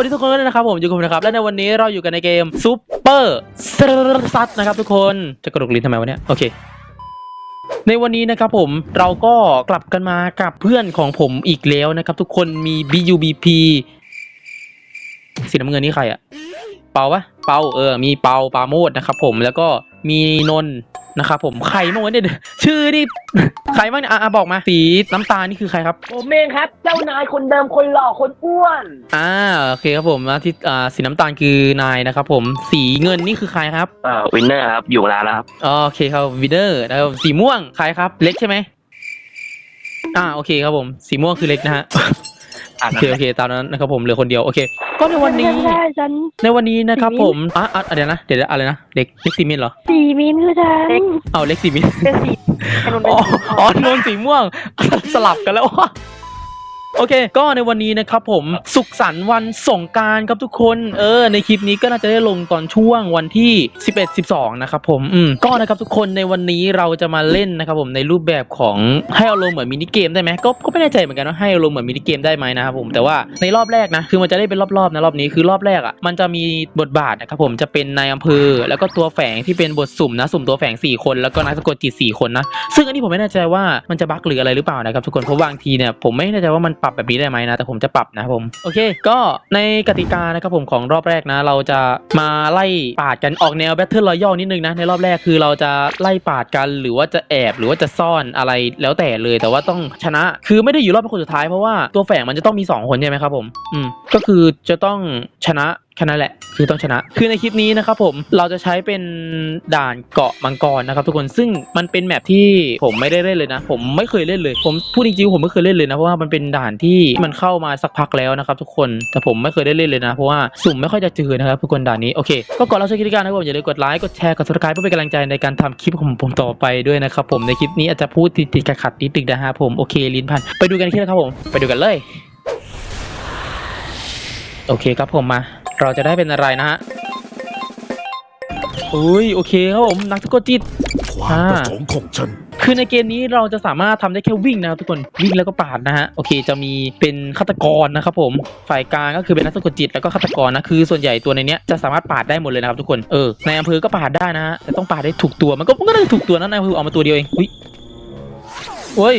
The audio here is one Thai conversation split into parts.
วัสดีทุกคนด้วยนะครับผมอยู่กับผมนะครับ และในวันนี้เราอยู่กันในเกมซูเปอร์ซัดนะครับทุกคนจะกระดกลิ้นทำไมวะเนี่ย โอเค ในวันนี้นะครับผมเราก็กลับกันมากับเพื่อนของผมอีกแล้วนะครับ ทุกคนมี BUBP สีน้ำเงินนี่ใครอะเปาปะเปาเออ มีเปาปาโมดนะครับผมแล้วก็มีนนท นะครับผมใครบ้างวะเนี่ยชื่อนี่ใครบ้างเนี่ยอะอะบอกมาสีน้ำตาลนี่คือใครครับ ผมเองครับ เจ้านายคนเดิมคนหล่อคนอ้วน อ่าโอเคครับผมแล้วที่อ่าสีน้ำตาลคือนายนะครับผมสีเงินนี่คือใครครับเอ่อวินเนอร์ครับ อยู่นานแล้วครับ อ๋อโอเคครับวินเนอร์นะครับสีม่วงใครครับ เล็กใช่ไหมอ่าโอเคครับผม สีม่วงคือเล็กนะฮะ อ่าโอเคโอเคตามนั้นนะครับผมเหลือคนเดียวโอเค ก็ในวันนี้ไม่ได้ฉัน ในวันนี้นะครับสีผมิ้มนอะอะเดี๋ยวนะเดี๋ยวอะไรนะเล็กเล็กสีมินเหรอสีมิ้นคือฉันเอาเล็กสีมินเป็นสีขนมอ๋ออ๋อนนสีม่วง สลับกันแล้ววะ โอเค ก็ในวันนี้นะครับผมสุขสันต์วันสงกรารครับทุกคน เออ ในคลิปนี้ก็น่าจะได้ลงตอนช่วงวันที่ 11 12 นะครับผม อืม ก็นะครับทุกคนในวันนี้เราจะมาเล่นนะครับผมในรูปแบบของให้อารมณ์เหมือนมินิเกมได้ไหมก็ก็ไม่แน่ใจเหมือนกันว่าให้อารมณ์เหมือนมินิเกมได้ไหมนะครับผม แต่ว่าในรอบแรกนะ คือมันจะได้เป็นรอบๆนะรอบนี้คือรอบแรกอะ มันจะมีบทบาทนะครับผมจะเป็นนายอำเภอ แล้วก็ตัวแฝงที่เป็นบทสุ่มนะ สุ่มตัวแฝง 4 คนแล้วก็นักสะกดจิต4คนนะ ซึ่งอันนี้ผมไม่แน่ใจว่ามันจะบั๊กหรืออะไรหรือเปล่านะครับทุกคน เพราะบางทีเนี่ยผมไม่แน่ใจว่ามันปรับแบบนี้ได้ไหมนะ แต่ผมจะปรับนะครับผมโอเค ก็ในกติกานะครับผมของรอบแรกนะ เราจะมาไล่ปาดกันออกแนวแบทเทิลรอยัลนิดนึงนะในรอบแรกคือเราจะไล่ปาดกันหรือว่าจะแอบหรือว่าจะซ่อนอะไรแล้วแต่เลย แต่ว่าต้องชนะคือไม่ได้อยู่รอบเป็นคนสุดท้ายเพราะว่าตัวแฝงมันจะต้องมีสองคนใช่ไหมครับผมอืมก็คือจะต้องชนะแค่นั้นแหละ คือต้องชนะ คือในคลิปนี้นะครับผมเราจะใช้เป็นด่านเกาะมังกรนะครับทุกคนซึ่งมันเป็นแมปที่ผมไม่ได้เล่นเลยนะ ผมไม่เคยเล่นเลย ผมพูดจริงๆผมไม่เคยเล่นเลยนะเพราะว่ามันเป็นด่านที่มันเข้ามาสักพักแล้วนะครับทุกคนแต่ผมไม่เคยได้เล่นเลยนะ เพราะว่าสุ่มไม่ค่อยจะเจอนะครับทุกคนด่านนี้โอเคก็ก่อนเราใช้กิจการนะครับผมอย่าลืมกดไลค์กดแชร์กด subscribe เพื่อเป็นกำลังใจในการทำคลิปของผมต่อไปด้วยนะครับผมในคลิปนี้อาจจะพูดติดๆขัดๆนิดนึงนะฮะผมโอเคลิ้นพันไปดูกันที่นะครับผมไปดูกันเลยโอเคครับผมมา เราจะได้เป็นอะไรนะฮะอุ้ยโอเคครับผมนักสะกดจิต ความประสงค์ของฉัน คือในเกมนี้เราจะสามารถทำได้แค่วิ่งนะครับทุกคนวิ่งแล้วก็ปาดนะฮะโอเค จะมีเป็นฆาตกรนะครับผมฝ่ายกลางก็คือเป็นนักสะกดจิตแล้วก็ฆาตกรนะคือส่วนใหญ่ตัวในเนี้ยจะสามารถปาดได้หมดเลยนะครับทุกคนเออในอำเภอก็ปาดได้นะฮะแต่ต้องปาดได้ถูกตัวมันก็มันก็น่าจะถูกตัวนะในอำเภอเอามาตัวเดียวเองอุ้ยเฮ้ย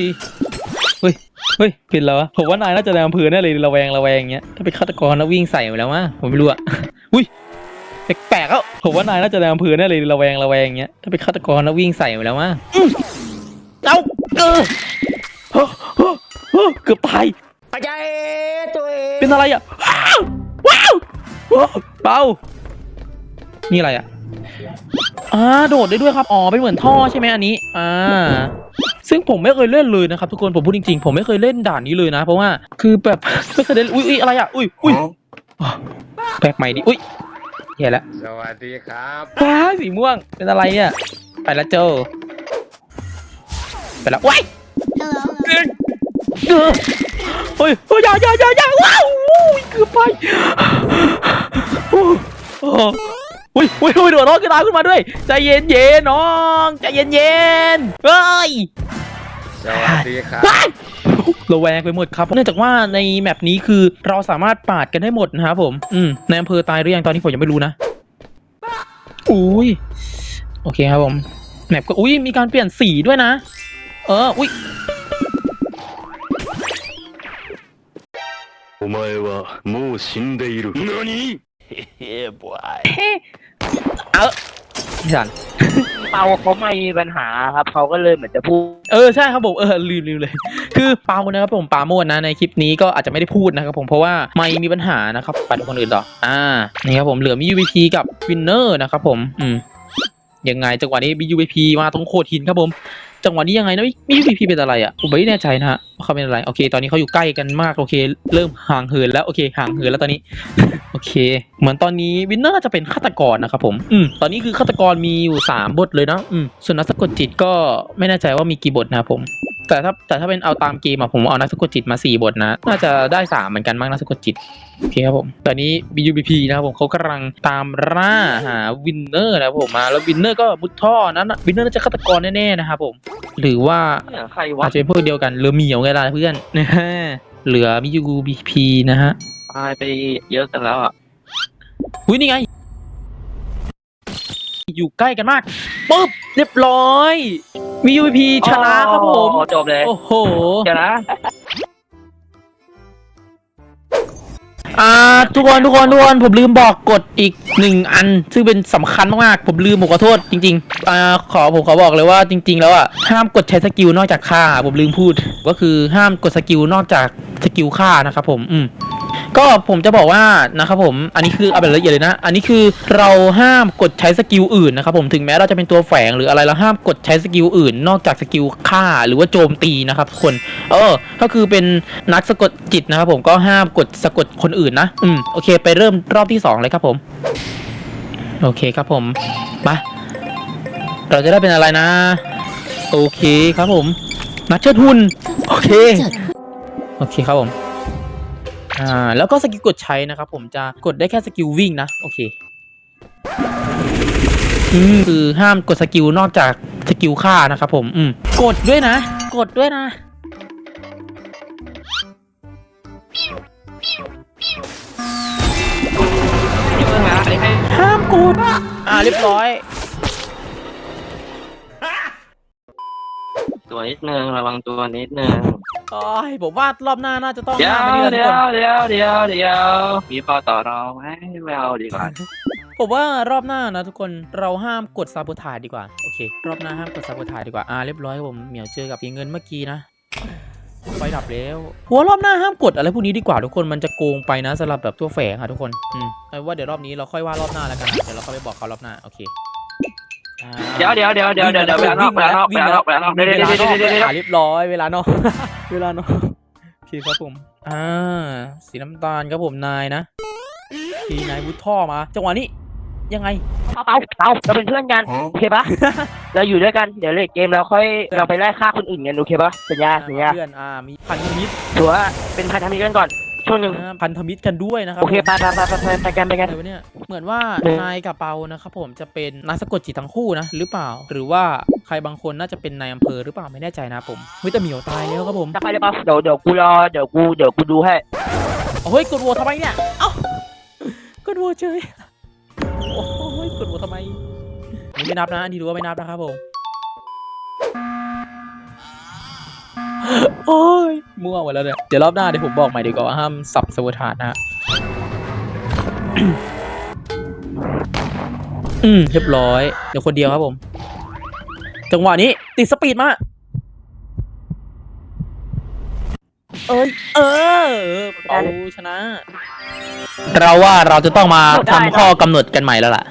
เฮ้ยเฮ้ยผิดแล้ววะผมว่านายน่าจะในอำเภอแน่เลยระแวงระแวงอย่างเงี้ยถ้าเป็นฆาตกรแล้ววิ่งใส่ไปแล้ววะผมไม่รู้อะอุ้ยแปลกๆแล้วผมว่านายน่าจะในอำเภอแน่เลยระแวงระแวงอย่างเงี้ยถ้าเป็นฆาตกรแล้ววิ่งใส่ไปแล้ววะเอาเออเฮ้อเฮ้อเฮ้อเกือบตายอาจารย์ตัวเองเป็นอะไรอะว้าวว้าวเบานี่อะไรอะ อ่าโดดได้ด้วยครับ อ๋อ เป็นเหมือนท่อใช่ไหมอันนี้ อ่า ซึ่งผมไม่เคยเล่นเลยนะครับทุกคน ผมพูดจริงๆ ผมไม่เคยเล่นด่านนี้เลยนะ เพราะว่า คือแบบ ไม่เคยเล่น อุ้ยอุ้ยอะไรอะ อุ้ยอุ้ยแปลกใหม่ดิ อุ้ยแย่แล้วสวัสดีครับว้ายสีม่วง เป็นอะไรเนี่ย ไปแล้วเจ้าไปแล้วว้ายเออเออเฮ้ยเฮ้ยอย่าอย่าอย่าอย่าว้าวอุ้ยเกือบไปโอ้โอ้อุ้ยอุ้ยอุ้ยโดดร้อนขึ้นมาขึ้นมาด้วย ใจเย็นเย็นน้อง ใจเย็นเย็นเฮ้ย สวัสดีครับ ว้ายระแวงไปหมดครับ เนื่องจากว่าในแมปนี้คือเราสามารถปาดกันได้หมดนะครับผม อืมในอำเภอตายหรือยังตอนนี้ผมยังไม่รู้นะ อุ้ย โอเคครับผม แมปก็ อุ้ย มีการเปลี่ยนสีด้วยนะ เออ อุ้ย お前はもう死んでいる。何 yeah boy เอาพี่สันเปาเขาไม่มีปัญหาครับเขาก็เลยเหมือนจะพูดเออใช่ครับผมเออลืมลืมเลย คือเปานะครับผมปาโมดนะในคลิปนี้ก็อาจจะไม่ได้พูดนะครับผมเพราะว่าไม่มีปัญหานะครับไปดูคนอื่นต่ออ่านี่ครับผมเหลือมี UVP กับวินเนอร์นะครับผมอืมยังไงจังหวะนี้มี UVP มาตรงโคดหินครับผม จังหวะนี้ยังไงนะมี UVP เป็นอะไรอะผมไม่แน่ใจนะฮะว่าเขาเป็นอะไรโอเค ตอนนี้เขาอยู่ใกล้กันมากโอเค เริ่มห่างเหินแล้วโอเคห่างเหินแล้วตอนนี้ โอเค เหมือนตอนนี้วินเนอร์จะเป็นฆาตกรนะครับผมอืมตอนนี้คือฆาตกรมีอยู่สามบทเลยนะอืมส่วนนักสะกดจิตก็ไม่แน่ใจว่ามีกี่บทนะครับผมแต่ถ้าแต่ถ้าเป็นเอาตามเกมอะผมเอานักสะกดจิตมาสี่บทนะ น่าจะได้สามเหมือนกันมั้งนักสะกดจิต โอเคครับผม ตอนนี้ BUBP นะครับผมเขากำลังตามล่าหาวินเนอร์นะครับผมมาแล้ววินเนอร์ก็มุดท่อนั้นวินเนอร์น่าจะฆาตกรแน่ๆนะครับผม หรือว่าเนี่ยใครวะอาจจะเป็นพวกเดียวกันเหลือเหมียวไงล่ะเพื่อนนะฮะเหลือมิยูบีพีนะฮะตายไปเยอะกันแล้วอะ อุ้ยนี่ไง อยู่ใกล้กันมากปุ๊บเรียบร้อย VVP ชนะครับผมโอ้จบเลย โอ้โหเดี๋ยวนะอ่าทุกคนทุกคนทุกคนผมลืมบอกกฎอีกหนึ่งอัน ซึ่งเป็นสำคัญมากๆผมลืมผมขอโทษจริงๆอ่าขอผมขอบอกเลยว่าจริง ๆ แล้วอะห้ามกดใช้สกิลนอกจากฆ่า ผมลืมพูด ก็คือห้ามกดสกิลนอกจากสกิลฆ่านะครับผมอืม ก็ผมจะบอกว่านะครับผมอันนี้คือเอาแบบละเอียดเลยนะ อันนี้คือเราห้ามกดใช้สกิลอื่นนะครับผมถึงแม้เราจะเป็นตัวแฝงหรืออะไรเราห้ามกดใช้สกิลอื่น นอกจากสกิลฆ่าหรือว่าโจมตีนะครับทุกคนเออก็คือเป็นนักสะกดจิตนะครับผมก็ห้ามกดสะกดคนอื่นนะอืมโอเค ไปเริ่มรอบที่สองเลยครับผม โอเคครับผมมาเราจะได้เป็นอะไรนะ โอเคครับผม นักเชิดหุ่นโอเค โอเคครับผม อ่าแล้วก็สกิลกดใช้นะครับผมจะกดได้แค่สกิลวิ่งนะ โอเคอืมคือห้ามกดสกิลนอกจากสกิลฆ่านะครับผมอืมกดด้วยนะ กดด้วยนะห้ห้ามกดอ่าเรียบร้อย ตัวนิดนึงระวังตัวนิดนึง โอ้ยผมว่ารอบหน้าน่าจะต้องเดี๋ยวห้ามไปเดี๋นี่ยวแหละเดี๋ยวเดี๋ยวเดี๋ยวมีพอต่อรองไหมไม่เอาดีกว่าทุกคนผมว่ารอบหน้านะทุกคนเราห้ามกดซาบูทาดีกว่าโอเค รอบหน้าห้ามกดซาบูทาดีกว่าอ่าเรียบร้อยครับผมเหมียวเจอกับปีเงินเมื่อกี้นะไฟดับแล้วหัวรอบหน้าห้ามกดอะไรพวกนี้ดีกว่าทุกคนมันจะโกงไปนะสำหรับแบบตัวแฝงอะทุกคนอืมเอาว่าเดี๋ยวรอบนี้เราค่อยว่ารอบหน้าแล้วกันนะเดี๋ยวเราค่อยไปบอกเขารอบหน้าโอเคอ่า เดี๋ยวเดี๋ยวเดี๋ยวเดี๋ยวเดี๋ยวเดี๋ยวไปนอกไปนอกไปนอกไปนอกเดี๋ยวเดี๋ยวเดี๋ยวเดี๋ยวเดี๋ยวอ่าเรียบร้อยเวลานอก เวลานอกโอเคครับผม อ่า สีน้ำตาลครับผมนายนะทีนายวุฒท่อมา จังหวะนี้ ยังไง เอาเอาเอาเราเป็นเพื่อนกันโอเคปะเราอยู่ด้วยกันเดี๋ยวเลทเกมเราค่อยเราไปไล่ฆ่าคนอื่นกันโอเคปะสัญญาสัญญาเพื่อน อ่า มีพันธมิตรถือว่าเป็นพันธมิตรกันก่อน ช่วงหนึ่งอ่าพันธมิตรกันด้วยนะครับโอเคไปไปไปไปไปไปกันไปกัน อะไรวะเนี่ยเหมือนว่าเออ นายกับเปานะครับผมจะเป็นนักสะกดจิตทั้งคู่นะหรือเปล่า หรือว่าใครบางคนน่าจะเป็นนายอำเภอหรือเปล่าไม่แน่ใจนะผมเฮ้ยแต่เหมียวตายแล้วครับผมจะไปเลยปะเดี๋ยวเดี๋ยวกูรอเดี๋ยวกูเดี๋ยวกูดูให้เฮ้ยกดโหวตทำไมเนี่ยเอ้ากดโหวตเฉยโอ้ยกดโหวตทำไมอันนี่ไม่นับนะอันนี้ถือว่าไม่นับนะครับผม โอ้ยมั่วหมดแล้วเนี่ย เดี๋ยวรอบหน้าเดี๋ยวผมบอกใหม่ดีกว่าว่าห้ามสับสวทานนะฮะ อืม เรียบร้อย เดี๋ยวคนเดียวครับผม จังหวะนี้ ติดสปีดมา เอ้ย เออเปาชนะ เราว่าเราจะต้องมาทำข้อกำหนดกันใหม่แล้วล่ะ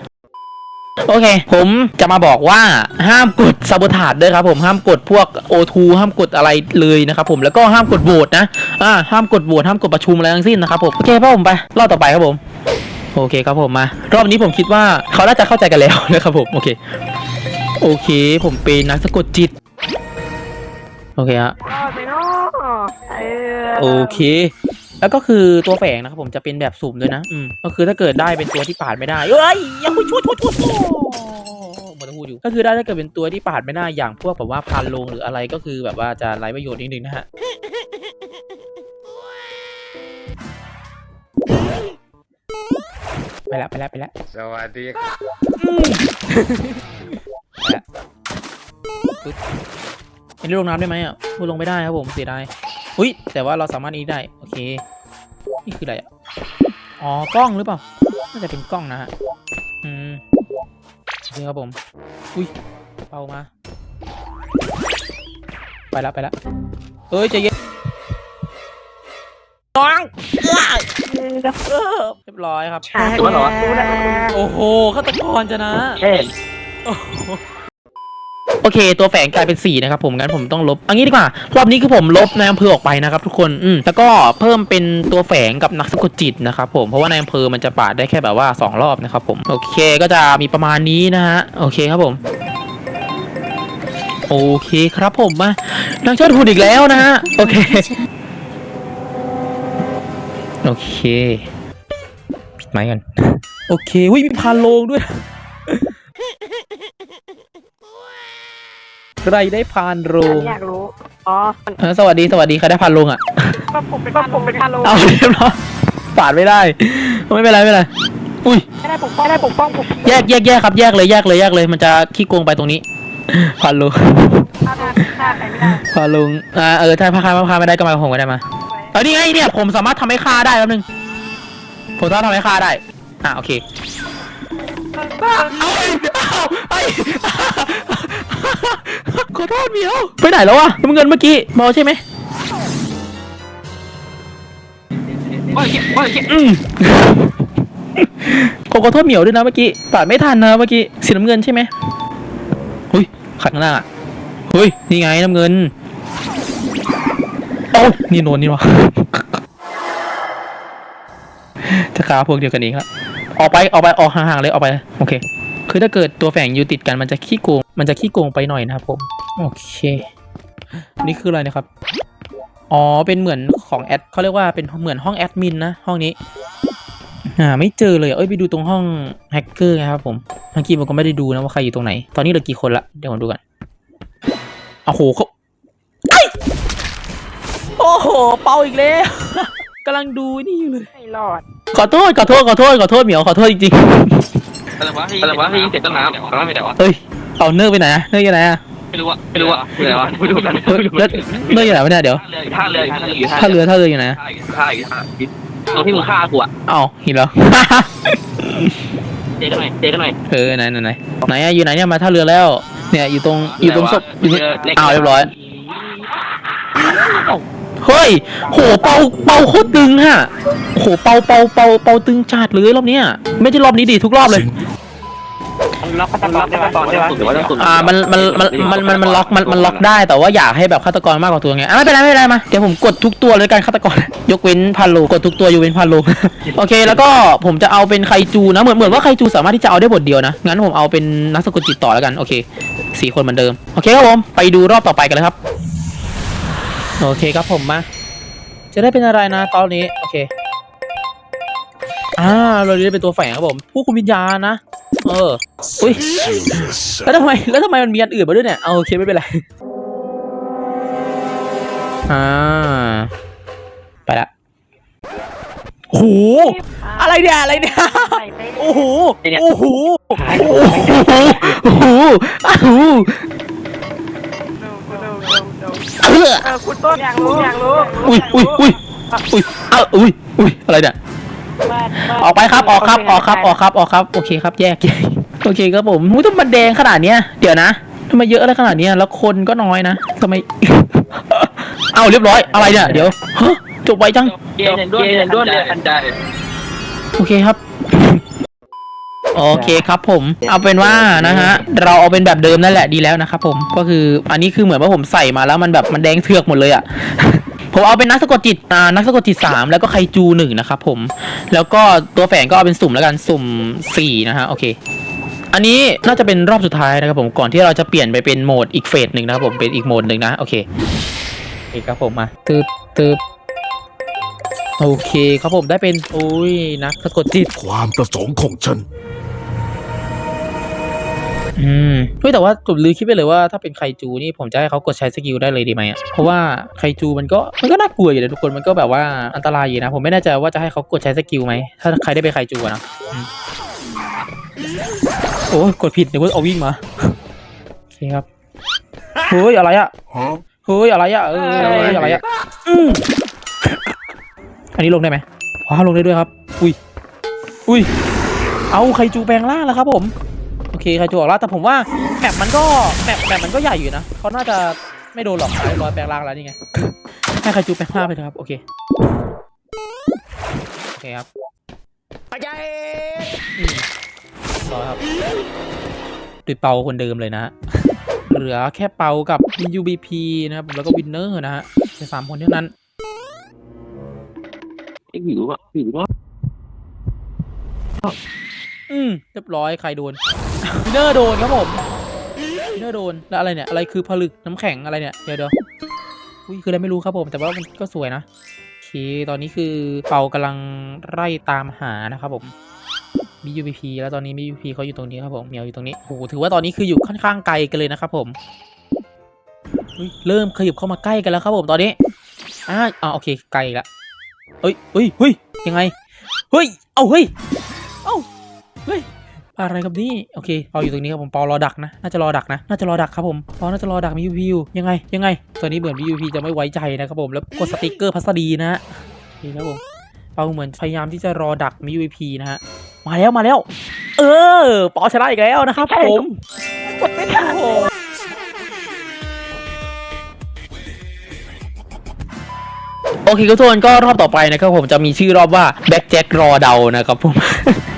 โอเค ผมจะมาบอกว่าห้ามกดซาบ t ทาดด้วยครับผมห้ามกดพวก O2 ห้ามกดอะไรเลยนะครับผมแล้วก็ห้ามกดโหวตนะอ่าห้ามกดโหวตห้ามกดประชุมอะไรทั้งสิ้นนะครับผมโอเคพ่อผมไปรอบต่อไปครับผมโอเคครับผมมารอบนี้ผมคิดว่าเขาน่าจะเข้าใจกันแล้วนะครับผมโอเค โอเค ผมเป็นนักสะกดจิต โอเคฮะไปเนาะเออโอเค แล้วก็คือตัวแฝงนะครับผมจะเป็นแบบสุ่มด้วยนะ อืมก็คือถ้าเกิดได้เป็นตัวที่ปาดไม่ได้เอ้ยอยังไม่ช่วยช่วยช่วยช่วยหมดจะพูดอยู่ ก็คือได้ถ้าเกิดเป็นตัวที่ปาดไม่ได้อย่างพวกแบบว่าพานลงหรืออะไรก็คือแบบว่าจะไร้ประโยชน์นิดนึงนะฮะไปแล้วไปแล้วไปแล้วสวัสดีอืมไปแล้วปึ๊บอันนี้ลงน้ำได้ไหมอะพูดลงไม่ได้ครับผมเสียดายอุ้ยแต่ว่าเราสามารถนี้ได้ โอเค นี่คืออะไรอะ อ๋อกล้องหรือเปล่า น่าจะเป็นกล้องนะฮะ อืมโอเคครับผม อุ้ยเป่ามา ไปแล้วไปแล้วเอ้ยใจเย็นน้องเอ้ยเออเรียบร้อยครับ ตัวเหรอ โอ้โหฆาตกรจะนะ เช่น โอ เค ตัวแฝงกลายเป็นสีนะครับผมงั้นผมต้องลบเอันนี้ดีกว่ารอบนี้คือผมลบนายอำเภอออกไปนะครับทุกคนอืมแล้วก็เพิ่มเป็นตัวแฝงกับนักสะกดจิตนะครับผมเพราะว่านายอำเภอมันจะปาดได้แค่แบบว่าสองรอบนะครับผมโอเคก็จะมีประมาณนี้นะฮะโอเคครับผมโอเคครับผมมานักเชิดหุ่นอีกแล้วนะฮะโอเค โอเคปิดไมค์กัน โอเควิมีพานโลงด้วย ใครได้พานโรงอยากรู้ อ๋อเออสวัสดีสวัสดีใครได้พานโรงอะ ก็ผมเป็นก็ผมเป็นพาโลเอาเรียบร้อยไปปาดไม่ได้ ไม่เป็นไรไม่เป็นไร อุ้ย ไม่ได้ปกป้องไม่ได้ปกป้องผมแยกแยกแยกครับแยกเลยแยกเลยแยกเลย มันจะขี้โกงไปตรงนี้ พาลุงฆ่าฆ่าใครไม่ได้พาลุงอ่าเออถ้าพาคาพาไม่ได้ก็มากับผมก็ได้มา เออนี่ไงเนี่ยผมสามารถทำให้ฆ่าได้แป๊บนึง ผมสามารถทำให้ฆ่าได้ อ่าโอเค เอาเอาไอ้ ขอโทษเหมียว ไปไหนแล้ววะน้ำเงินเมื่อกี้มอใช่ไหมโอ้ยโอ้ยอืมขอขอโทษเหมียวด้วยนะเมื่อกี้ปาดไม่ทันนะเมื่อกี้สีน้ำเงินใช่ไหมเฮ้ยขัดข้างหน้าอะเฮ้ยนี่ไงน้ำเงินโอ้านี่โนนนี่วะจะฆ่าพวกเดียวกันเองละออกไปออกไปออกห่างๆเลยออกไปเลยโอเค คือถ้าเกิดตัวแฝงอยู่ติดกันมันจะขี้โกง มันจะขี้โกงไปหน่อยนะครับผม โอเค นี่คืออะไรนะครับ อ๋อ เป็นเหมือนของแอดเขาเรียกว่าเป็นเหมือนห้องแอดมินนะห้องนี้หาไม่เจอเลยเอ้ยไปดูตรงห้องแฮกเกอร์ไงครับผมเมื่อกี้ผมก็ไม่ได้ดูนะว่าใครอยู่ตรงไหน ตอนนี้เหลือกี่คนละ เดี๋ยวผมดูกันโอ้โหเขาไอ้ยโอ้โห เป่าอีกแล้วกำลังดูนี่อยู่เลยไม่รอด ขอโทษ ขอโทษ ขอโทษ ขอโทษเหมียว ขอโทษจริง อะไรวะอะไรวะที่เสร็จต้นน้ำต้นน้ำไม่ได้วะๆเฮ้ยเอาเนอร์ไปไหนอะเนอร์อยู่ไหนอะไม่รู้อะไม่รู้อะไม่รู้อะไม่รู้กันเฮ้ยแล้วเนอร์อยู่ไหนวะเนี่ยเดี๋ยวท่าเรือท่าเรืออยู่ท่าเรือท่าเรืออยู่ไหนอะท่าอยู่ท่าตรงที่มึงฆ่ากูอะเอ้าเห็นแล้วเจ๊กันหน่อยเจ๊กันหน่อยเออไหนไหนไหนไหนอะอยู่ไหนเนี่ยมาท่าเรือแล้ว เนี่ยอยู่ตรงอยู่ตรงศพอยู่ที่อ้าวเรียบร้อย เฮ้ย โห เป่าเป่าโคตรตึงฮะ โห เป่าเป่าเป่าเป่าตึงจัดเลยรอบเนี้ย ไม่ใช่รอบนี้ดิทุกรอบเลย ล็อกฆาตกรได้ไหมตอนได้ไหมหรือว่าต้องสุดอ่า มัน มัน มัน มัน มัน มันล็อก มัน มันล็อกได้ แต่ว่าอยากให้แบบฆาตกรมากกว่าตัวไง อะไม่เป็นไรไม่เป็นไรมา เดี๋ยวผมกดทุกตัวเลยกันฆาตกร ยกเว้นพันโล กดทุกตัวยกเว้นพันโล โอเค แล้วก็ผมจะเอาเป็นไคจูนะ เหมือน เหมือนว่าไคจูสามารถที่จะเอาได้บทเดียวนะ งั้นผมเอาเป็นนักสะกดจิตต่อแล้วกัน โอเคสี่คนเหมือนเดิม โอเคครับผม ไปดูรอบต่อไปกันเลยครับ โอเคครับผมมา จะได้เป็นอะไรนะตอนนี้ โอเค อ่า เราได้เป็นตัวแฝงครับผม ผู้คุมวิญญาณนะ เออ อุ้ย แล้วทำไม แล้วทำไมมันมีอันอื่นมาด้วยเนี่ย เอาโอเคไม่เป็นไร อ่า ไปละโอ้โหอะไรเนี่ย อะไรเนี่ย โอ้โห โอ้โห โอ้โห โอ้โหโอ้โหดูดูดูดู เอื้อเออคุณต้นอยากรู้อยากรู้อุ้ยอุ้ยอุ้ยอุ้ยเอ้าอุ้ยอุ้ยอะไรเนี่ยออกไปครับออกครับออกครับออกครับออกครับ โอเคครับแยกแยกโอเคครับผมมุ้ยต้องมาแดงขนาดเนี้ยเดี๋ยวนะทำไมเยอะอะไรขนาดเนี้ยแล้วคนก็น้อยนะทำไม เอาเรียบร้อยอะไรเนี่ยเดี๋ยวฮะจบไวจัง เกณฑ์ด้วนเกณฑ์ด้วนเลยทันใจโอเคครับ โอเคครับผม เอาเป็นว่านะฮะ เราเอาเป็นแบบเดิมนั่นแหละดีแล้วนะครับผม ก็คืออันนี้คือเหมือนว่าผมใส่มาแล้วมันแบบมันแดงเถือกหมดเลยอะ่ะ ผมเอาเป็นนักสะกดจิต อ่า นักสะกดจิตสามแล้วก็ไคจูหนึ่งนะครับผม แล้วก็ตัวแฝงก็เอาเป็นสุ่มแล้วกัน สุ่มสี่นะฮะ โอเคอันนี้น่าจะเป็นรอบสุดท้ายนะครับผมก่อนที่เราจะเปลี่ยนไปเป็นโหมดอีกเฟสหนึ่งนะครับผมเป็นอีกโหมดหนึ่งนะโอเคโอเคครับผมมาตึบตึบโอเคครับผมได้เป็นโอ้ยนักสะกดจิตความประสงค์ของฉัน อืมเฮ้ยแต่ว่าผมลืมคิดไปเลยว่าถ้าเป็นไคจูนี่ผมจะให้เขากดใช้สกิลได้เลยดีไหมอะเพราะว่าไคจูมันก็มันก็น่ากลัวอยู่นะทุกคนมันก็แบบว่าอันตรายอยู่นะผมไม่แน่ใจว่าจะให้เขากดใช้สกิลไหมถ้าใครได้เป็นไคจูอะนะอืมโอ้กดผิดเดี๋ยวเอาวิ่งมาโอเคครับเฮ้ยอะไรอะเฮ้ยอะไรอะเออเฮ้ยอะไรอะอันนี้ลงได้ไหมว้าลงได้ด้วยครับ อุ้ยอุ้ยเอาไคจูแปลงร่างแล้วครับผม เคใครจะบอกแล้วแต่ผมว่าแมปมันก็แมปแมปมันก็ใหญ่อยู่นะเขาน่าจะไม่โดนหรอกร้อยแปลงร่างแล้วนี่ไงให้ใครจูแปลงร่างไปเถอะครับโอเคโอเคครับอืมรอครับด้วยเปาคนเดิมเลยนะฮะเหลือแค่เปากับ UBP นะครับแล้วก็วินเนอร์นะฮะแค่สามคนเท่านั้นไอ้หิวอะหิวอะอืมเรียบร้อยใครโดนวิน เนอร์โดนครับผมวินเนอร์โดนแล้วอะไรเนี่ยอะไรคือผลึกน้ำแข็งอะไรเนี่ยเดี๋ยวเดี๋ยวอุ้ยคืออะไรไม่รู้ครับผม แต่ว่ามันก็สวยนะโอเคตอนนี้คือเปากำลังไล่ตามหานะครับผมมี UPP แล้วตอนนี้มี UPP เขาอยู่ตรงนี้ครับผมเมียวอยู่ตรงนี้โอ้โหถือว่าตอนนี้คืออยู่ค่อนข้างไกลกันเลยนะครับผมเริ่มขยับเข้ามาใกล้กันแล้วครับผมตอนนี้อ่าอ่าโอเคไกลละเอ้ยเอ้ยเฮ้ยยังไงเฮ้ยเอาเฮ้ยเอ้าเฮ้ย อะไรครับนี่โอเคเปาอยู่ตรงนี้ครับผมเปารอดักนะน่าจะรอดักนะน่าจะรอดักครับผมเปาน่าจะรอดักมียูพีอยู่ยังไงยังไงตอนนี้เหมือนมียูพีจะไม่ไว้ใจนะครับผมแล้วกดสติกเกอร์พัสดีนะฮะนี่นะครับผมเปาเหมือนพยายามที่จะรอดักมียูพีนะฮะมาแล้วมาแล้ว เออเปาชนะอีกแล้วนะครับผมกดไม่ทันโอ้โหโอเคครับทุกคนก็รอบต่อไปนะครับผมจะมีชื่อรอบว่าแบ็กแจ็ครอเดานะครับผม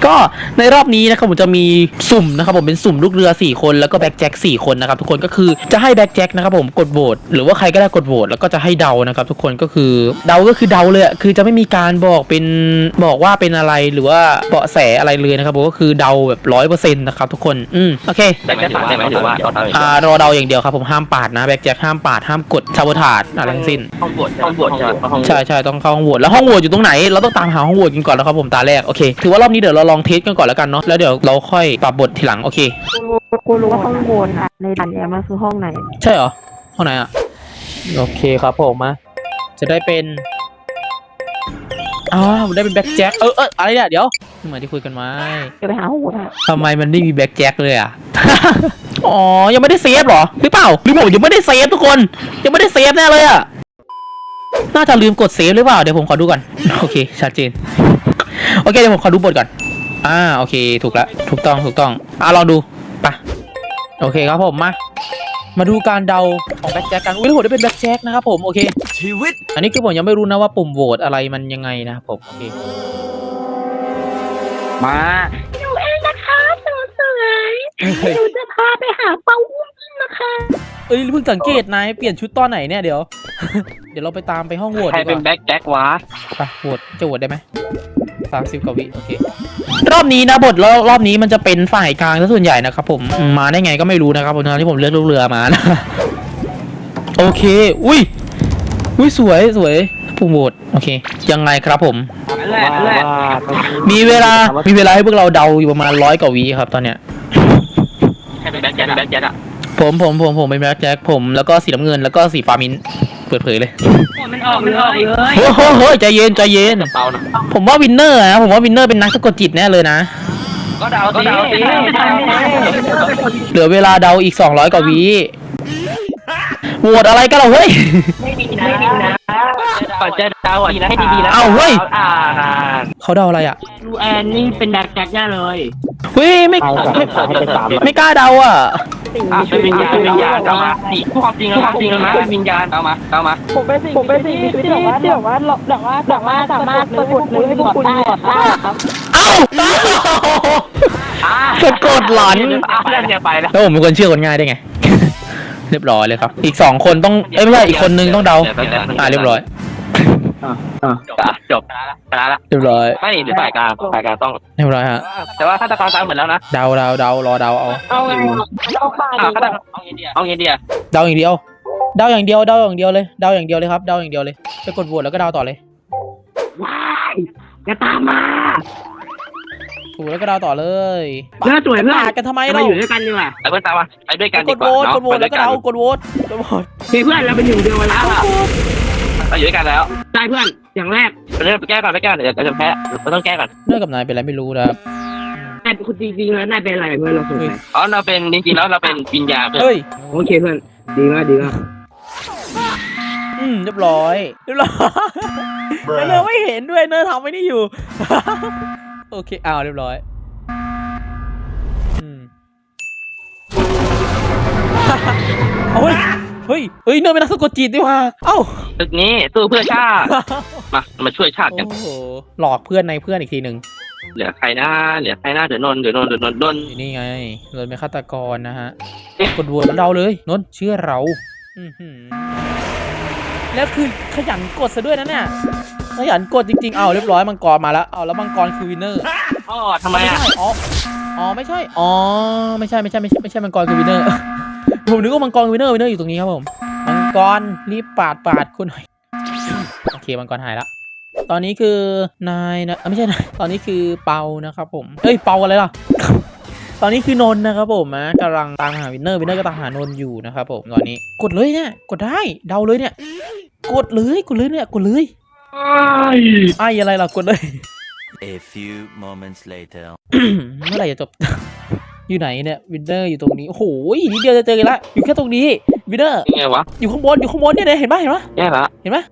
ก็ในรอบนี้นะครับผมจะมีสุ่มนะครับผมเป็นสุ่มลูกเรือ 4 คน แล้วก็แบ็กแจ็ค4คนนะครับทุกคนก็คือจะให้แบ็กแจ็คนะครับผมกดโหวตหรือว่าใครก็ได้กดโหวตแล้วก็จะให้เดานะครับทุกคนก็คือเดาก็คือเดาเลยอะคือจะไม่มีการบอกเป็นบอกว่าเป็นอะไรหรือว่าเบาะแสอะไรเลยนะครับผมก็คือเดาแบบร้อยเปอร์เซ็นต์นะครับทุกคนอืมโอเค แต่จะปาดได้ไหมถือว่ารอ่ารอเดาอย่างเดียวครับผมห้ามปาดนะแบ็กแจ็คห้ามปาดห้ามกดชาบทาดอะไรทั้งสิ้น ห้องบวชห้องบวชใช่ไหมห้องใช่ใช่ต้องเข้าห้องโหวตแล้วห้องโหวตอยู่ตรงไหน เราต้องตามหาห้องโหวตกันก่อนแล้วครับผมตาแรกโอเคถือว่ารอบนี้เดี๋ยวเราลองเทสกันก่อนแล้วกันเนาะแล้วเดี๋ยวเราค่อยปรับบททีหลังโอเคกูรู้ว่าห้องโบนอะในดันเนี่ยมันคือห้องไหน ใช่เหรอห้องไหนอะ โอเคครับผมมาจะได้เป็นอ้าวได้เป็นแบ็กแจ็คเออเอออะไรเนี่ยเดี๋ยวเหมือนที่คุยกันไว้จะไปหาห้องโบนอะทำไมมันไม่มีแบ็กแจ็คเลยอะ อ๋อยังไม่ได้เซฟเหรอหรือเปล่าหรือผมยังไม่ได้เซฟทุกคนยังไม่ได้เซฟแน่เลยอะน่าจะลืมกดเซฟหรือเปล่าเดี๋ยวผมขอดูก่อนโอเคชัดเจนโอเคเดี๋ยวผมขอดูบทก่อน อ่าโอเคถูกแล้วถูกต้องถูกต้องอะลองดูไปะโอเคครับผมมามาดูการเดาของแบ็กแจ็คกันอุ้ยแล้วผมได้เป็นแบ็กแจ็คนะครับผมโอเคชีวิต อันนี้คือผมยังไม่รู้นะว่าปุ่มโหวตอะไรมันยังไงนะครับผมโอเคมาหนูเองนะคะหนูสวยหนูจะพาไปหาเปาอุ้มนะคะเอ้ยเพิ่งสังเกตนายเปลี่ยนชุดตอนไหนเนี่ยเดี๋ยว เดี๋ยวเราไปตามไปห้องโหวตใครดีกเป็นว่าแบ็คแจ็ควะไปโหวตจะโหวตได้ไหมสามสิบกว่าวิโอเค รอบนี้นะบทรอบรอบนี้มันจะเป็นฝ่ายกลางซะส่วนใหญ่นะครับผมอืมมาได้ไงก็ไม่รู้นะครับผมตอนที่ผมเลือกลูกเรือมานะโอเค อุ้ยอุ้ยสวยสวยปุ่มโหวตโอเค ยังไงครับผมแรกแรกมีเวลามีเวลาให้พวกเราเดาอยู่ประมาณร้อยกว่าวิครับตอนเนี้ยใครเป็นแบ็คแจ็คแบ็คแจ็คอะผมผมผมผมเป็นแบล็คแจ็คผมแล้วก็สีน้ำเงินแล้วก็สีฟ้ามิ้นท์ เปิดเผยเลยมันออกมันออกเลยโอ้โหเฮ้ยใจเย็นใจเย็น เปานะผมว่าวินเนอร์นะผมว่าวินเนอร์เป็นนักสะกดจิตแน่เลยนะ ก็เดาสิเหลือเวลาเดาอีก 200 กว่าวิโหวตอะไรกันเราเฮ้ย ไม่มีนะไม่มีนะก่อนจะเดาอะดีนะให้ดีๆนะเอ้าเฮ้ย อ่าเขาเดาอะไรอะลูแอนนี่เป็นแบ็คแจ็คแน่เลยเฮ้ยไม่ไม่ไม่กล้าเดาอะ อะเป็นวิญญาณวิญญาณเอามาสิพูดความจริงแล้วความจริงแล้วนะเป็นวิญญาณเอามาเอามาผมเป็นสิ่งผมเป็นสิ่งที่แบบว่าแบบว่าแบบว่าสามารถสามารถสะกดมือให้พวกคุณได้ครับเอ้าอ่าสะกดหลอนอะเพื่อนจะไปแล้วแล้วผมเป็นคนเชื่อคนง่ายได้ไง เรียบร้อยเลยครับ อีกสองคนต้องเอ้ยไม่ใช่อีกคนนึงต้องเดาอ่าเรียบร้อย จบละจบชนะละเรียบร้อยไม่หรือฝ่ายกลางฝ่ายกลางต้อง เรียบร้อยฮะแต่ว่าฆาตกรตายหมดแล้วนะเดาเดาเดารอเดาเอาเอาไงเอาไปอ่าฆาตกรเอาเงี้ยเดียวเอาเงี้ยเดียวเดาอย่างเดียวเดาอย่างเดียวเดาอย่างเดียวเลยเดาอย่างเดียวเลยครับเดาอย่างเดียวเลยจะกดโหวตแล้วก็เดาต่อเลยว้ายอย่าตามมาถูกแล้วก็เดาต่อเลยเพื่อนสวยเพื่อนปาดกันทำไมเราเราอยู่ด้วยกันดีกว่าไปเพื่อนตามมาไปด้วยกันกดีดกโหวว่าตกดโหวตแล้วก็เดากดโหวตกดโหวตเพื่อนเราเป็นหนึ่งเดียวกันแล้ว เราอยู่ด้วยกันแล้วใช่เพื่อน อย่างแรกเราเริ่มแก้ก่อนไปแก้ก่อนเดี๋ยวเราจะแพ้เราต้องแก้ก่อนเลิกกับนายเป็นอะไรไม่รู้นะครับนายเป็นคนจริงๆแล้วนายเป็นอะไรเพื่อนเราสงสัยอ๋อเราเป็นจริงๆแล้วเราเป็นวิญญาณเพื่อนเฮ้ยโอเคเพื่อน ดีมากดีมากอืมเรียบร้อยเรียบร้อยแล้วเนอไม่เห็นด้วยเนอทำไม่นี่อยู่ โอเคอ้าวเรียบร้อยอืมเอาเฮ้ย เฮ้ย เฮ้ยเนอเป็นนักสะกดจิตดีว่า เอ้า ตึกนี้สู้เพื่อชาติ มา มาช่วยชาติกัน โอ้โห หลอกเพื่อนในเพื่อนอีกทีหนึ่งเหลือใครหน้าเหลือใครหน้าเดี๋ยวนนท์เดี๋ยวนนท์เดี๋ยวนนท์นนท์นี่ไงเราเป็นฆาตกรนะฮะ กดโหวตแล้วเราเลยนนท์เชื่อเราอือหือแล้วคือขยันกดซะด้วยนะเนี่ยขยันกดจริงๆ เอาเรียบร้อยมังกรมาแล้ว เอาแล้วมังกรคือวินเนอร์อ๋อทำไมอะใช่อ๋อ อ๋อ ไม่ใช่ อ๋อ ไม่ใช่ ไม่ใช่ ไม่ใช่ ไม่ใช่ มังกรคือวินเนอร์ ผมนึกว่ามังกรคือวินเนอร์ วินเนอร์อยู่ตรงนี้ครับผมมัง กรรีบปาดปาดคุณหน่อยโอเคมังกรหายละตอนนี้คือนายนะเอ้ยไม่ใช่นายตอนนี้คือเปานะครับผมเอ้ยเปาอะไรล่ะตอนนี้คือนนท์นะครับผมนะกำลังตามหาวินเนอร์วินเนอร์ก็ตามหานนท์อยู่นะครับผมตอนนี้กดเลยเนี่ยกดได้เดาเลยเนี่ย กดเลยกดเลยเนี่ยกดเลยไอ้อะไรล่ะกดเลย A few moments later. เมื่อไหร่จะจบอยู่ไหนเนี่ยวินเนอร์อยู่ตรงนี้โอ้โหนิดเดียวจะเจอกันละอยู่แค่ตรงนี้ วินเนอร์ยังไงวะอยู่ข้างบนอยู่ข้างบนเนี่ยเห็นปะเห็นปะแย่ละเห็นปะ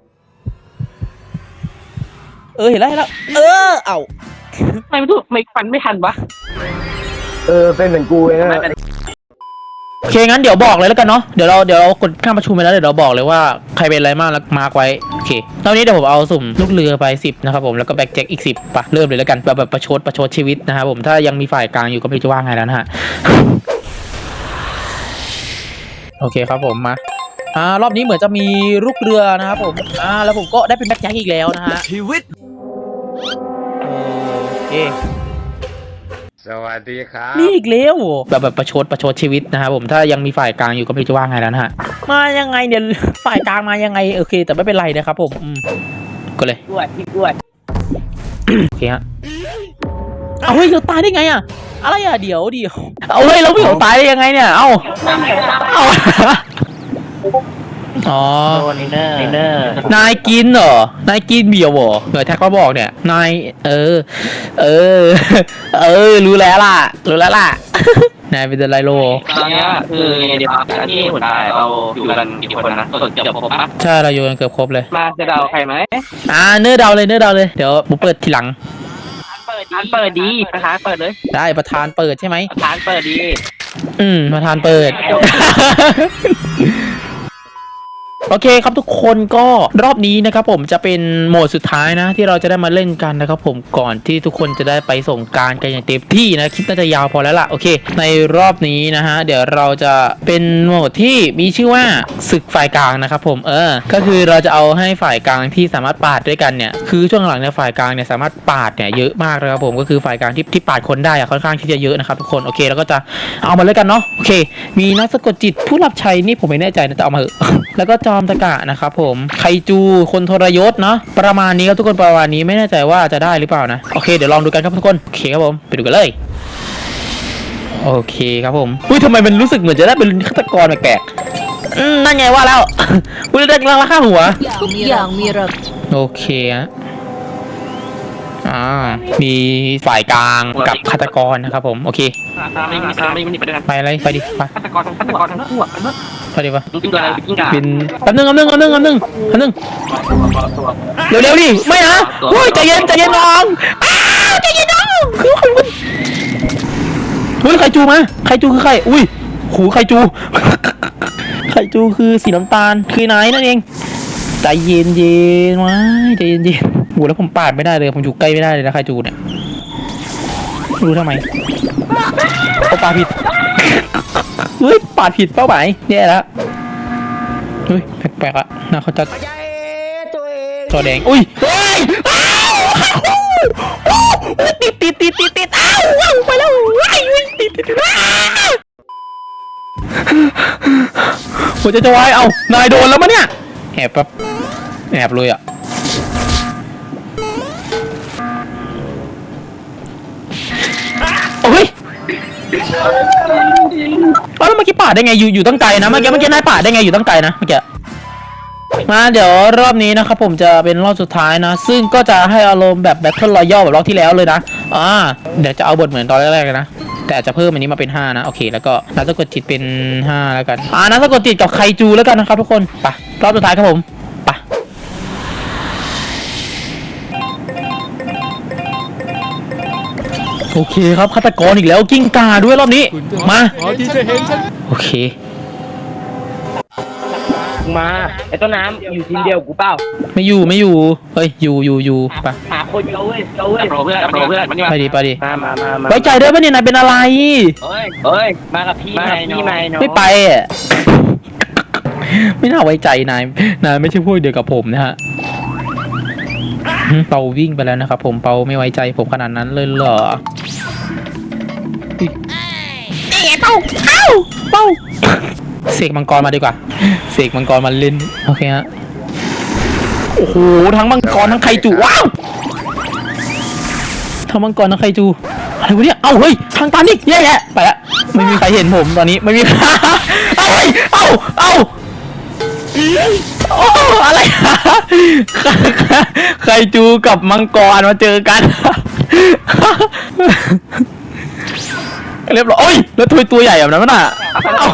เออเห็นแล้วเห็นแล้วเออเอาไม่ไม่ถูกไม่ฟันไม่ทันวะเออเป็นเหมือนกูเลยนะโอเคงั้นเดี๋ยวบอกเลยแล้วกันเนาะเดี๋ยวเราเดี๋ยวเรากดข้ามประชุมไปแล้วเดี๋ยวเราบอกเลยว่าใครเป็นอะไรมากแล้วมาร์กไว้โอเคตอนนี้เดี๋ยวผมเอาสุ่มลูกเรือไปสิบนะครับผมแล้วก็แบ็กแจ็คอีกสิบปะเริ่มเลยแล้วกันแบบแบบประชดประชดชีวิตนะครับผมถ้ายังมีฝ่ายกลางอยู่ก็ไม่รู้จะว่าไงแล้วนะฮะ โอเคครับผมมาอ่ารอบนี้เหมือนจะมีลูกเรือนะครับผมอ่าแล้วผมก็ได้เป็นแบ็กแจ็คอีกแล้วนะฮะชีวิตโอเคสวัสดีครับนี่อีกแล้วเหรอแบบแบบประชดประชดชีวิตนะครับผมถ้ายังมีฝ่ายกลางอยู่ก็ไม่รู้จะว่าไงแล้วนะฮะมายังไงเนี่ยฝ่ายกลางมายังไงโอเค แต่ไม่เป็นไรนะครับผมอืมก็เลยกล้วยพี่กล้วยโอเคฮะเอาเฮ้ยเราตายได้ไงอะ อะไรอะเดี๋ยวเดี๋ยวเอาเฮ้ยเราไม่เราตายได้ยังไงเนี่ย เอ้าเอ้าอ๋อ โดนเนอร์เนอร์นายกินเหรอ นายกินเบียร์เหรอเหมือนแท็กมาบอกเนี่ย นาย เออ เออ เออ รู้แล้วล่ะ รู้แล้วล่ะ นายเป็นอะไรโล ตอนนี้คือเดี๋ยวการที่หัวหน้าเราอยู่กันกี่คนนะส่วนจะพบปะใช่ เราอยู่กันเกือบครบเลย มาจะเดาใครไหม อ่า เนื้อเดาเลย เนื้อเดาเลย เดี๋ยวผมเปิดทีหลัง เปิดร้านเปิดดีประธานเปิดเลยได้ประธานเปิดใช่ไหมประธานเปิดดี อืมประธานเปิด โอเคครับทุกคนก็รอบนี้นะครับผมจะเป็นโหมดสุดท้ายนะ ที่เราจะได้มาเล่นกันนะครับผมก่อนที่ทุกคนจะได้ไปส่งกรารกันอย่างเต็มที่นะคลิปน่าจะยาวพอแล้วล่ะโอเค ในรอบนี้นะฮะเดี๋ยวเราจะเป็นโหมดที่มีชื่อว่าศึกฝ่ายกลางนะครับผมเออ ก็คือเราจะเอาให้ฝ่ายกลางที่สามารถปาดด้วยกันเนี่ยคือช่วงหลังเนี่ยฝ่ายกลางเนี่ยสามารถปาดเนี่ยเยอะมากนะครับผมก็คือฝ่ายกลางที่ที่ปาดคนได้อะค่อนข้างที่จะเยอะนะครับทุกคนโอเคแล้วก็จะเอามาเลยกันเนาะโอเค มีนักสะกดจิตผู้รับใช้นี่ผมไม่แน่ใจนะแต่เอามาเถอแล้วก็จอมตะกะนะครับผมไคจูคนทรยศเนาะประมาณนี้ครับทุกคนประมาณนี้ไม่แน่ใจว่าจะได้หรือเปล่านะโอเคเดี๋ยวลองดูกันครับทุกคนโอเคครับผมไปดูกันเลยโอเคครับผมอุ้ยทำไมมันรู้สึกเหมือนจะได้เป็นฆาตกรแปลกๆอืมนั่นไงว่าแล้วอุ้ยได้ราคาหัวทุกอย่างมีระเบียบโอเคฮะอ่ามีฝ่ายกลางกับฆาตกรนะครับผม โอเคไม่มีไม่มีไปด้วยกันไปเลยไปดิไปฆาตกรทั้งฆาตกรทั้งคู่อะ ไปดิปะดูกิ้งก่ากิ้งก่าเป็นแป๊บนึงแป๊บนึงแป๊บนึงแป๊บนึงแป๊บนึงเร็วๆดิไม่นะโอ้ยใจเย็นใจเย็นน้องอ้าวใจเย็นน้องคือคนมันเฮ้ยใครจูมาใครจูคือใครอุ้ยหูใครจูใครจูคือสีน้ำตาลคือนายนั่นเองใจเย็นเย็นๆไว้ใจเย็นเย็นๆโหแล้วผมปาดไม่ได้เลยผมอยู่ใกล้ไม่ได้เลยนะใครจูเนี่ยไม่ รู้ทำไมเขาปาดผิดเฮ้ยปาดผิดเป้าหมายแย่แล้วเฮ้ยแปลกๆอะน่าเขาจะจอแดงอุ้ยเฮ้ยอ้าวอ้าวติดติดติดติดติดอ้าวอ้าวไปแล้วว้ายอุ้ยติดติดติดอ้าวหัวใจจะวายเอ้านายโดนแล้วมะเนี่ยแอบแป๊บแอบเลยอะ โอ้ยว่าแล้วเมื่อกี้ปาดได้ไงอยู่อยู่ตั้งไกลนะเมื่อกี้เมื่อกี้นายปาดได้ไงอยู่ตั้งไกลนะเมื่อกี้มาเดี๋ยวรอบนี้นะครับผมจะเป็นรอบสุดท้ายนะ ซึ่งก็จะให้อารมณ์แบบแบทเทิลรอยัลแบบรอบที่แล้วเลยนะอ่าเดี๋ยวจะเอาบทเหมือนตอนแรกๆเลยนะแต่อาจจะเพิ่มอันนี้มาเป็น 5 นะ โอเค แล้วก็นักสะกดจิตเป็น 5 แล้วกัน อ่านักสะกดจิตกับไคจูแล้วกันนะครับทุกคนไปรอบสุดท้ายครับผม โอเคครับฆาตกรอีกแล้วกิ้งกาด้วยรอบนี้ มาโอเค มาไอ้ต้นน้ำอยู่ทีมเดียวกูเปล่าไม่อยู่ไม่อยู่ เฮ้ยอยู่อยู่อยู่ไปหาคนเยอะเว้ยเยอะเว้ยโปรเพื่อนโปรเพื่อนมานี่ไปดิไปดิมามามามาไว้ใจได้ปะเนี่ยนายเป็นอะไร เฮ้ยเฮ้ยมากับพี่มาพี่ไหมเนาะไม่ไปอะไม่น่าไว้ใจนายนายไม่ใช่พวกเดียวกับผมนะฮะหึเปาวิ่งไปแล้วนะครับผมเปาไม่ไว้ใจผมขนาดนั้นเลยเหรอาเอ้าเปาเสกมังกรมาดีกว่าเสกมังกรมาเล่นโอเคฮะโอ้โหทั้งมังกรทั้งไคจูว้าวทั้งมังกรทั้งไคจูอะไรวะเนี่ยเอ้าเฮ้ยทางตันอีกแย่ๆไปละไม่มีใครเห็นผมตอนนี้ไม่มีเอ้าเฮ้ยเอ้าเอ้าโอ้อะไรไคจูกับมังกรมาเจอกัน เรียบร้อยโอ้ยแล้วทำไมตัวใหญ่แบบนั้นวะน่ะเอ้า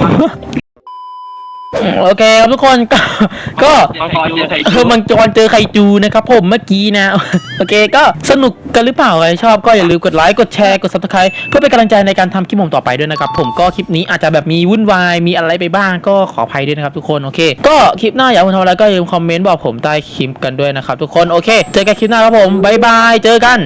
โอเคครับทุกคนก็ก็ มังกรเจอใครเออมังจรเจอไคจูนะครับผมเมื่อกี้นะ โอเคก็สนุกกันหรือเปล่าใครชอบก็อย่าลืมกดไลค์กดแชร์กด subscribe เพื่อเป็นกำลังใจในการทำคลิปผมต่อไปด้วยนะครับผมก็คลิปนี้อาจจะแบบมีวุ่นวายมีอะไรไปบ้างก็ขออภัยด้วยนะครับทุกคนโอเค ก็คลิปหน้าอยากให้ผมทำอะไรก็อย่าลืมคอมเมนต์บอกผมใต้คลิปกันด้วยนะครับทุกคนโอเค เจอกันคลิปหน้าครับผมบ๊ายบายเจอกัน